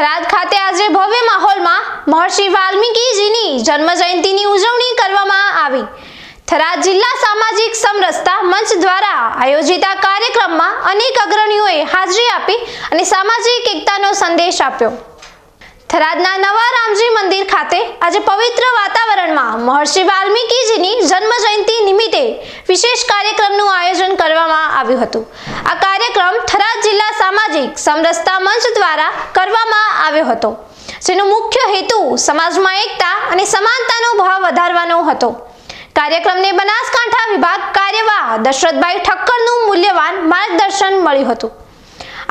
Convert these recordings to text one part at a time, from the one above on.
થરાદ ખાતે આજે ભવ્ય માહોલમાં મહર્ષિ વાલ્મીકીજીની જન્મ જયંતિની ઉજવણી કરવામાં આવી. થરાદ જિલ્લા સામાજિક સમરસતા મંચ દ્વારા આયોજિત આ કાર્યક્રમમાં અનેક અગ્રણીઓએ હાજરી આપી અને સામાજિક એકતાનો સંદેશ આપ્યો. થરાદના નવા રામજી મંદિર ખાતે આજે પવિત્ર વાતાવરણમાં મહર્ષિ વાલ્મીકીજીની જન્મ જયંતિ નિમિત્તે વિશેષ કાર્યક્રમનું આયોજન કરવામાં આવ્યું હતું. આ થરાદ જિલ્લા સામાજિક સમરસતા મંચ દ્વારા કરવામાં આવ્યો હતો, જેનો મુખ્ય હેતુ સમાજમાં એકતા અને સમાનતાનો ભાવ વધારવાનો હતો. કાર્યક્રમને બનાસકાંઠા વિભાગ કાર્યવાહ દશરથભાઈ ઠક્કરનું મૂલ્યવાન માર્ગદર્શન મળ્યું હતું.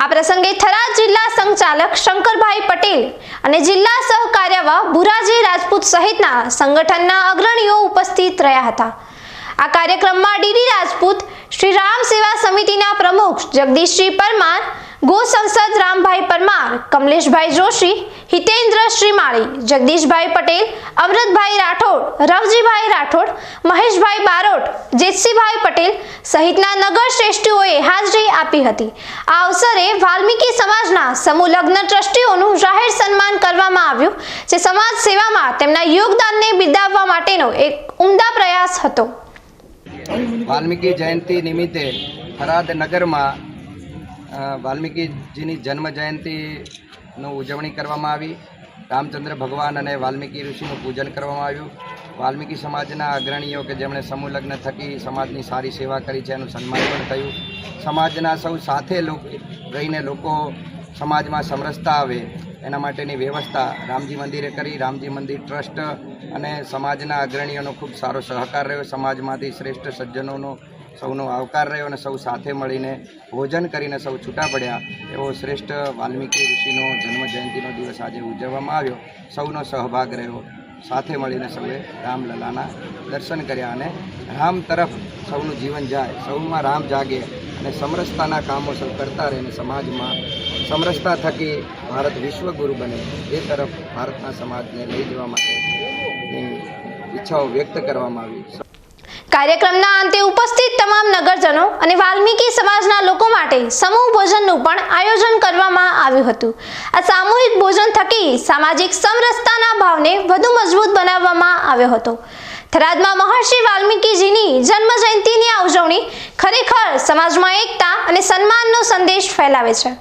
આ પ્રસંગે થરાદ જિલ્લા સંચાલક શંકરભાઈ પટેલ અને જિલ્લા સહકાર્યવાહ ભુરાજી રાજપૂત સહિતના સંગઠનના અગ્રણીઓ ઉપસ્થિત રહ્યા હતા. આ કાર્યક્રમમાં ડીડી રાજપૂત, શ્રી રામ સેવા સમિતિના પ્રમુખ જગદીશજી પરમાર, ગો સંસદ રામભાઈ પરમાર, કમલેશભાઈ જોશી, હિતેન્દ્ર શ્રીમાળી, જગદીશભાઈ પટેલ, અમૃતભાઈ રાઠોડ, રવજીભાઈ રાઠોડ, મહેશભાઈ બારોટ, જેતસીભાઈ પટેલ સહિતના નગર શ્રેષ્ઠીઓએ હાજરી આપી હતી. આ અવસરે વાલ્મીકી સમાજના સમૂહ લગ્ન ટ્રસ્ટીઓનું જાહેર સન્માન કરવામાં આવ્યું, જે સમાજ સેવામાં તેમના યોગદાનને બિરદાવવા માટેનો એક ઉમદા પ્રયાસ હતો. વાલ્મીકી જયંતિ નિમિત્તે થરાદ નગરમાં વાલ્મીકીજીની જન્મ જયંતિનું ઉજવણી કરવામાં આવી. રામચંદ્ર ભગવાન અને વાલ્મીકી ઋષિનું પૂજન કરવામાં આવ્યું. વાલ્મીકી સમાજના અગ્રણીઓ કે જેમણે સમૂહ લગ્ન થકી સમાજની સારી સેવા કરી છે એનું સન્માન પણ થયું. સમાજના સૌ સાથે રહીને લોકો સમાજમાં સમરસતા આવે, એના માટેની વ્યવસ્થા રામજી મંદિરે કરી, રામજી મંદિર ટ્રસ્ટ અને સમાજના અગ્રણીઓનો ખૂબ સારો સહકાર રહ્યો, સમાજમાંથી શ્રેષ્ઠ સજ્જનોનો સૌનો આવકાર રહ્યો અને સૌ સાથે મળીને ભોજન કરીને સૌ છૂટા પડ્યા, એવો શ્રેષ્ઠ વાલ્મીકી ઋષિનો જન્મ જયંતિનો દિવસ આજે ઉજવવામાં આવ્યો. સૌનો સહભાગ રહ્યો. સાથે મળીને સૌએ રામલલાના દર્શન કર્યા અને રામ તરફ સૌનું જીવન જાય, સૌમાં રામ જાગે. અને સમરસતાના કામો કરતા રહીને સમાજમાં સમરસતા થકી ભારત વિશ્વગુરુ બને. એ તરફ ભારતના સમાજને લઈ જવા માટેની ઈચ્છાઓ વ્યક્ત કરવામાં આવી કાર્યક્રમના અંતે ઉપસ્થિત તમામ નગરજનો અને વાલ્મીકી સમાજના લોકો માટે સમૂહ ભોજનનું પણ આયોજન કરવામાં આવ્યું હતું. આ સામૂહિક ભોજન થકી સામાજિક સમરસતાના ભાવને વધુ મજબૂત બનાવવામાં આવ્યો હતો. થરાદમાં મહર્ષિ વાલ્મીકીજીની જન્મ જયંતિની આ ઉજવણી સમાજમાં એકતા અને સન્માનનો સંદેશ ફેલાવે છે.